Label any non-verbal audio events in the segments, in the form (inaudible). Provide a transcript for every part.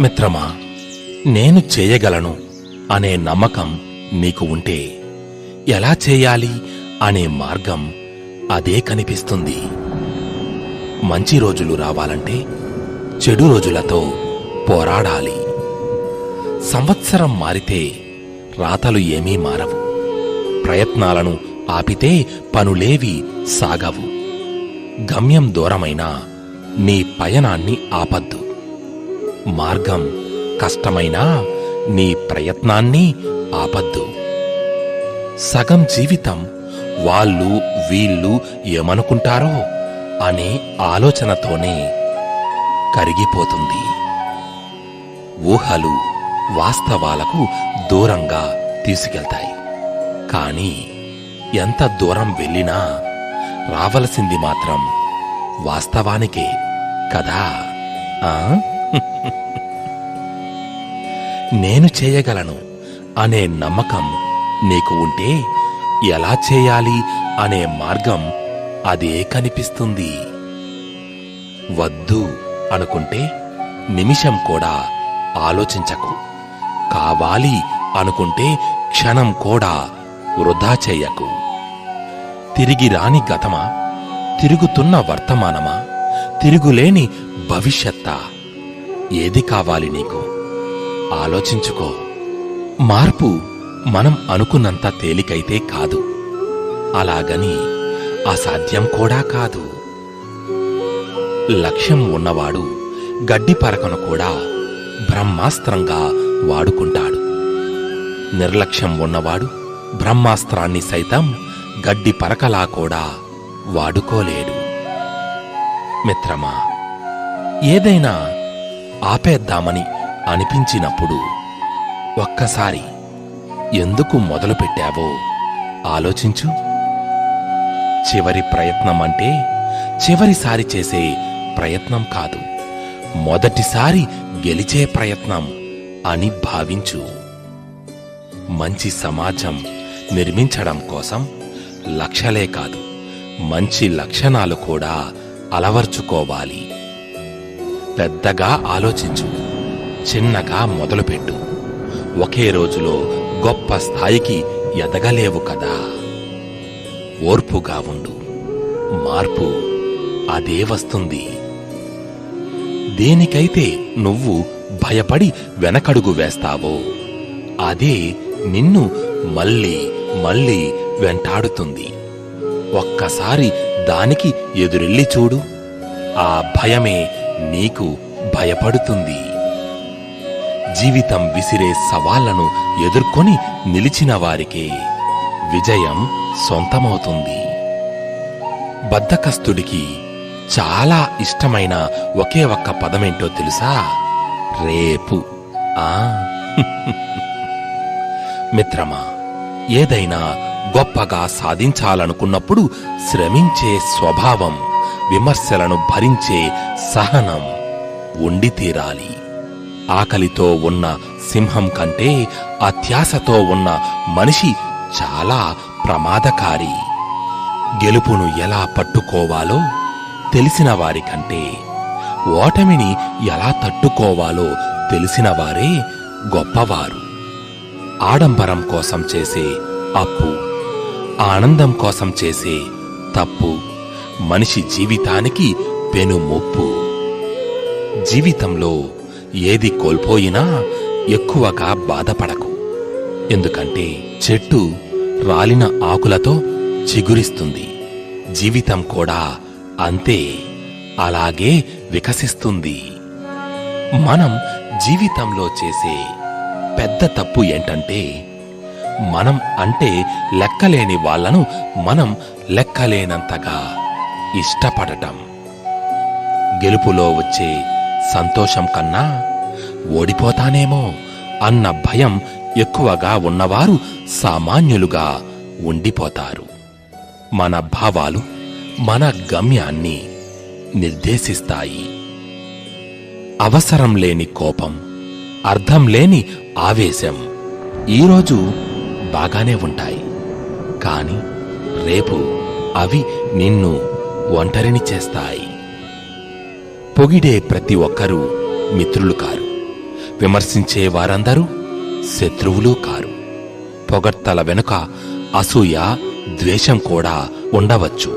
మిత్రమా నేను చేయగలను అనే నమ్మకం నీకు ఉంటే ఎలా చేయాలి అనే మార్గం అదే కనిపిస్తుంది. మంచి రోజులు రావాలంటే చెడు రోజులతో పోరాడాలి. సంవత్సరం మారితే రాతలు ఏమీ మారవు. ప్రయత్నాలను ఆపితే పనులేవి సాగవు. గమ్యం దూరమైనా నీ పయనాన్ని ఆపద్దు. మార్గం. కష్టమైనా నీ ప్రయత్నాన్ని ఆపద్దు. సగం జీవితం వాళ్ళు వీళ్ళు ఏమనుకుంటారో అనే ఆలోచనతోనే కరిగిపోతుంది. ఊహలు వాస్తవాలకు దూరంగా తీసుకెళ్తాయి. కానీ ఎంత దూరం వెళ్ళినా రావలసింది మాత్రం వాస్తవానికే కదా? ఆ? నేను చేయగలను అనే నమ్మకం నీకు ఉంటే ఎలా చేయాలి అనే మార్గం అదే కనిపిస్తుంది. వద్దు అనుకుంటే నిమిషం కూడా ఆలోచించకు. కావాలి అనుకుంటే క్షణం కూడా వృధా చెయ్యకు తిరిగి రాని గతమా? తిరుగుతున్న వర్తమానమా? తిరుగులేని భవిష్యత్తా? ఏది కావాలి నీకు? ఆలోచించుకో. మార్పు మనం అనుకున్నంత తేలికైతే కాదు. అలాగని అసాధ్యం కూడా కాదు. లక్ష్యం ఉన్నవాడు గడ్డి పరకను కూడా బ్రహ్మాస్త్రంగా వాడుకుంటాడు. నిర్లక్ష్యం ఉన్నవాడు బ్రహ్మాస్త్రాన్ని సైతం గడ్డి పరకలా కూడా వాడుకోలేడు. మిత్రమా ఏదైనా ఆపేద్దామని అనిపించినప్పుడు ఒక్కసారి ఎందుకు మొదలుపెట్టావో ఆలోచించు. చివరి ప్రయత్నం అంటే చివరిసారి చేసే ప్రయత్నం కాదు. మొదటిసారి గెలిచే ప్రయత్నం అని భావించు. మంచి సమాజం నిర్మించడం కోసం లక్షలే కాదు మంచి లక్షణాలు కూడా అలవర్చుకోవాలి. పెద్దగా ఆలోచించు చిన్నగా మొదలుపెట్టు. ఒకే రోజులో గొప్ప స్థాయికి ఎదగలేవు కదా. ఓర్పుగా ఉండు. మార్పు అదే వస్తుంది. దేనికైతే నువ్వు భయపడి వెనకడుగు వేస్తావో అదే నిన్ను మళ్ళీ మళ్ళీ వెంటాడుతుంది. ఒక్కసారి దానికి ఎదురెళ్ళి చూడు. ఆ భయమే నీకు భయపడుతుంది. జీవితం విసిరే సవాళ్ళను ఎదుర్కొని నిలిచిన వారికే విజయం సొంతమవుతుంది. బద్ధకస్తుడికి చాలా ఇష్టమైన ఒకే ఒక్క పదమేంటో తెలుసా? రేపు. ఆ? (laughs) మిత్రమా ఏదైనా గొప్పగా సాధించాలనుకున్నప్పుడు శ్రమించే స్వభావం విమర్శలను భరించే సహనం ఉండి తీరాలి. ఆకలితో ఉన్న సింహం కంటే అత్యాశతో ఉన్న మనిషి చాలా ప్రమాదకారి. గెలుపును ఎలా పట్టుకోవాలో తెలిసిన వారికంటే ఓటమిని ఎలా తట్టుకోవాలో తెలిసిన వారే గొప్పవారు. ఆడంబరం కోసం చేసే అప్పు ఆనందం కోసం చేసే తప్పు మనిషి జీవితానికి పెనుముప్పు. జీవితంలో ఏది కోల్పోయినా ఎక్కువగా బాధపడకు. ఎందుకంటే చెట్టు రాలిన ఆకులతో చిగురిస్తుంది. జీవితం కూడా అంతే అలాగే వికసిస్తుంది. మనం జీవితంలో చేసే పెద్ద తప్పు ఏంటంటే మనం అంటే లెక్కలేని వాళ్ళను మనం లెక్కలేనంతగా ఇష్టపడటం. గెలుపులో వచ్చే సంతోషం కన్నా ఓడిపోతానేమో అన్న భయం ఎక్కువగా ఉన్నవారు సామాన్యులుగా ఉండిపోతారు. మన భావాలు మన గమ్యాన్ని నిర్దేశిస్తాయి. అవసరం లేని కోపం అర్థం లేని ఆవేశం ఈరోజు బాగానే ఉంటాయి. కాని రేపు అవి నిన్ను ఒంటరిని చేస్తాయి పొగిడే ప్రతి ఒక్కరూ మిత్రులు కారు. విమర్శించే వారందరూ శత్రువులు కారు. పొగడ్తల వెనుక అసూయ ద్వేషం కూడా ఉండవచ్చు.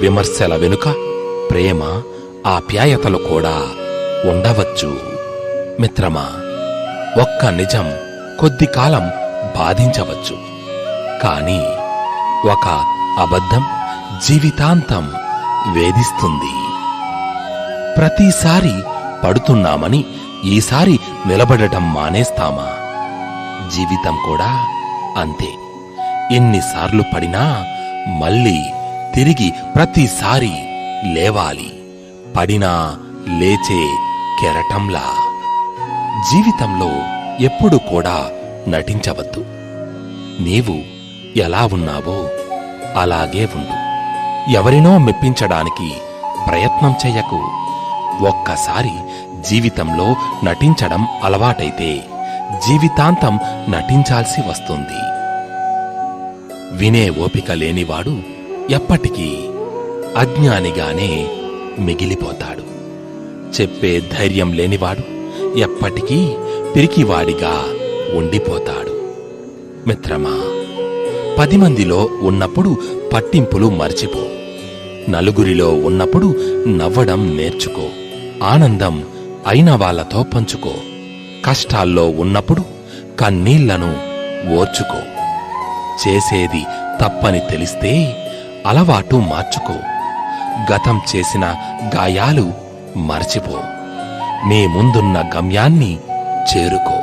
విమర్శల వెనుక ప్రేమ ఆప్యాయతలు కూడా ఉండవచ్చు. మిత్రమా ఒక్క నిజం కొద్ది కాలం బాధించవచ్చు. కాని ఒక అబద్ధం జీవితాంతం వేధిస్తుంది. ప్రతిసారి పడుతున్నామని ఈసారి నిలబడటం మానేస్తామా? జీవితం కూడా అంతే. ఎన్నిసార్లు పడినా మళ్ళీ తిరిగి ప్రతిసారి లేవాలి. పడినా లేచే కెరటంలా. జీవితంలో ఎప్పుడు కూడా నటించవద్దు. నీవు ఎలా ఉన్నావో అలాగే ఉండు. ఎవరినో మెప్పించడానికి ప్రయత్నం చెయ్యకు ఒక్కసారి జీవితంలో నటించడం అలవాటైతే జీవితాంతం నటించాల్సి వస్తుంది. వినే ఓపిక లేనివాడు ఎప్పటికీ అజ్ఞానిగానే మిగిలిపోతాడు. చెప్పే ధైర్యం లేనివాడు ఎప్పటికీ పిరికివాడిగా ఉండిపోతాడు. మిత్రమా పది మందిలో ఉన్నప్పుడు పట్టింపులు మర్చిపో. నలుగురిలో ఉన్నప్పుడు నవ్వడం నేర్చుకో. ఆనందం అయిన వాళ్ళతో పంచుకో. కష్టాల్లో ఉన్నప్పుడు కన్నీళ్ళను ఓర్చుకో. చేసేది తప్పని తెలిస్తే అలవాటు మార్చుకో. గతం చేసిన గాయాలు మర్చిపో. నీ ముందున్న గమ్యాన్ని చేరుకో.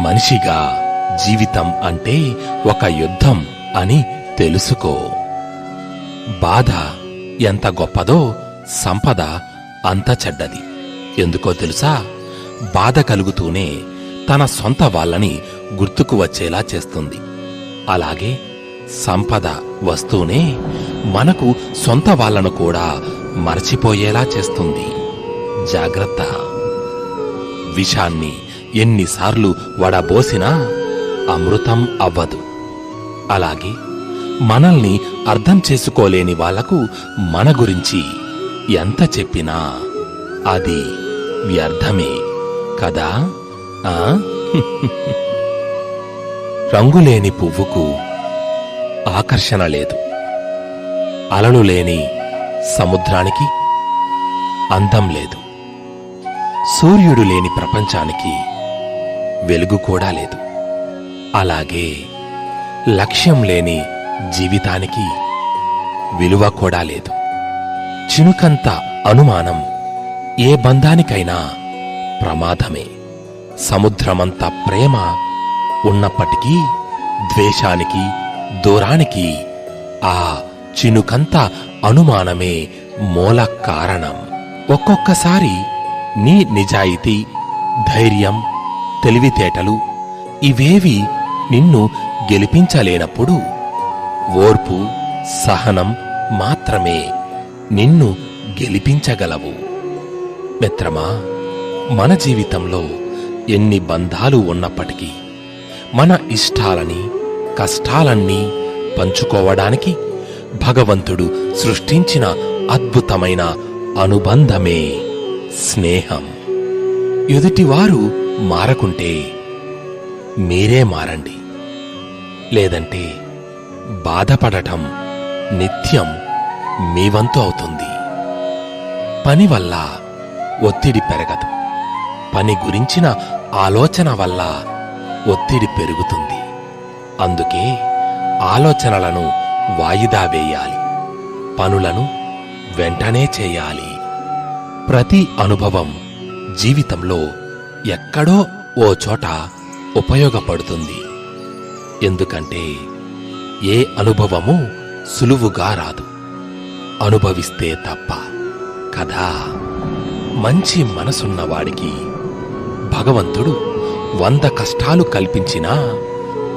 మనిషిగా జీవితం అంటే ఒక యుద్ధం అని తెలుసుకో. బాధ ఎంత గొప్పదో సంపద అంత చెడ్డది. ఎందుకో తెలుసా? బాధ కలుగుతూనే తన సొంత వాళ్ళని గుర్తుకు వచ్చేలా చేస్తుంది. అలాగే సంపద వస్తూనే మనకు సొంత వాళ్ళను కూడా మరచిపోయేలా చేస్తుంది. జాగ్రత్త. విషాన్ని ఎన్నిసార్లు వడబోసినా అమృతం అవ్వదు. అలాగే మనల్ని అర్థం చేసుకోలేని వాళ్ళకు మన గురించి ఎంత చెప్పినా అది వ్యర్థమే కదా? ఆ? (laughs) రంగులేని పువ్వుకు ఆకర్షణ లేదు. అలలు లేని సముద్రానికి అందం లేదు. సూర్యుడు లేని ప్రపంచానికి వెలుగు కూడా లేదు. అలాగే లక్ష్యం లేని జీవితానికి విలువ కూడా లేదు. చినుకంత అనుమానం ఏ బంధానికైనా ప్రమాదమే. సముద్రమంత ప్రేమ ఉన్నప్పటికీ ద్వేషానికి దూరానికి ఆ చినుకంత అనుమానమే మూల కారణం. ఒక్కొక్కసారి నీ నిజాయితీ ధైర్యం తెలివితేటలు ఇవేవి నిన్ను గెలిపించలేనప్పుడు ఓర్పు సహనం మాత్రమే నిన్ను గెలిపించగలవు. మిత్రమా మన జీవితంలో ఎన్ని బంధాలు ఉన్నప్పటికీ మన ఇష్టాలని కష్టాలన్నీ పంచుకోవడానికి భగవంతుడు సృష్టించిన అద్భుతమైన అనుబంధమే స్నేహం. ఎదుటివారు మారకుంటే మీరే మారండి. లేదంటే బాధపడటం నిత్యం మీ వంతు అవుతుంది. పని వల్ల ఒత్తిడి పెరగదు. పని గురించిన ఆలోచన వల్ల ఒత్తిడి పెరుగుతుంది. అందుకే ఆలోచనలను వాయిదా వేయాలి. పనులను వెంటనే చేయాలి. ప్రతి అనుభవం జీవితంలో ఎక్కడో ఓ చోట ఉపయోగపడుతుంది. ఎందుకంటే ఏ అనుభవము సులువుగా రాదు. అనుభవిస్తే తప్ప కదా మంచి మనసున్నవాడికి భగవంతుడు వంద కష్టాలు కల్పించినా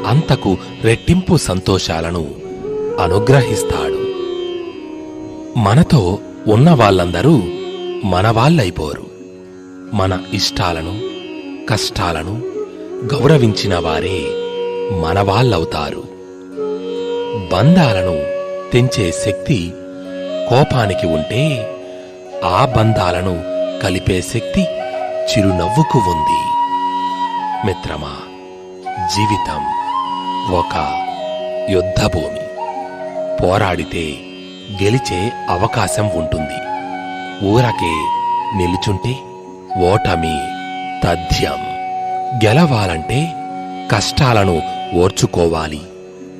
అంతకు రెట్టింపు సంతోషాలను అనుగ్రహిస్తాడు. మనతో ఉన్న వాళ్ళందరూ మనవాళ్ళైపోరు. మన ఇష్టాలను కష్టాలను గౌరవించిన వారే మనవాళ్ళవుతారు. బంధాలను తెంచే శక్తి కోపానికి ఉంటే ఆ బంధాలను కలిపే శక్తి చిరునవ్వుకు ఉంది. మిత్రమా జీవితం ఒక యుద్ధభూమి. పోరాడితే గెలిచే అవకాశం ఉంటుంది. ఊరకే నిలుచుంటే ఓటమి తథ్యం. గెలవాలంటే కష్టాలను ఓర్చుకోవాలి.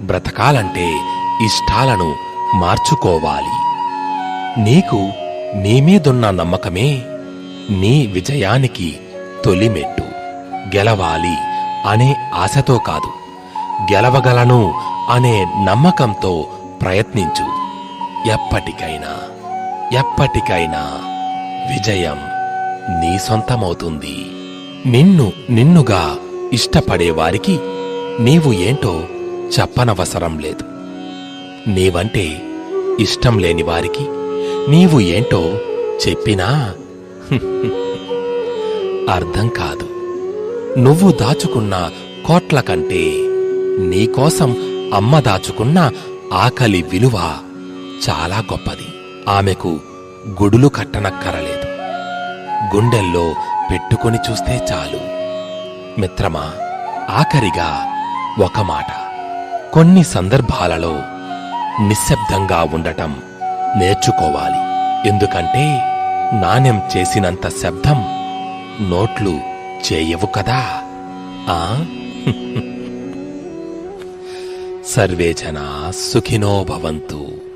బ్రతకాలంటే ఇష్టాలను మార్చుకోవాలి. నీకు నీ మీదున్న నమ్మకమే నీ విజయానికి తొలిమెట్టు. గెలవాలి అనే ఆశతో కాదు. గెలవగలను అనే నమ్మకంతో ప్రయత్నించు. ఎప్పటికైనా ఎప్పటికైనా విజయం నీ సొంతమవుతుంది. నిన్ను నిన్నుగా ఇష్టపడేవారికి నీవు ఏంటో చెప్పనవసరం లేదు. నీవంటే ఇష్టం లేని వారికి నీవు ఏంటో చెప్పినా అర్థం కాదు. నువ్వు దాచుకున్న కోట్ల కంటే నీకోసం అమ్మ దాచుకున్న ఆకలి విలువ చాలా గొప్పది. ఆమెకు గుడులు కట్టనక్కరలేదు. గుండెల్లో పెట్టుకొని చూస్తే చాలు. మిత్రమా ఆఖరిగా ఒక మాట. కొన్ని సందర్భాలలో నిశ్శబ్దంగా ఉండటం నేర్చుకోవాలి. ఎందుకంటే నాణ్యం చేసినంత శబ్దం నోట్లు చేయవు కదా. ఆ? (laughs) సర్వే జనా సుఖినో భవంతు.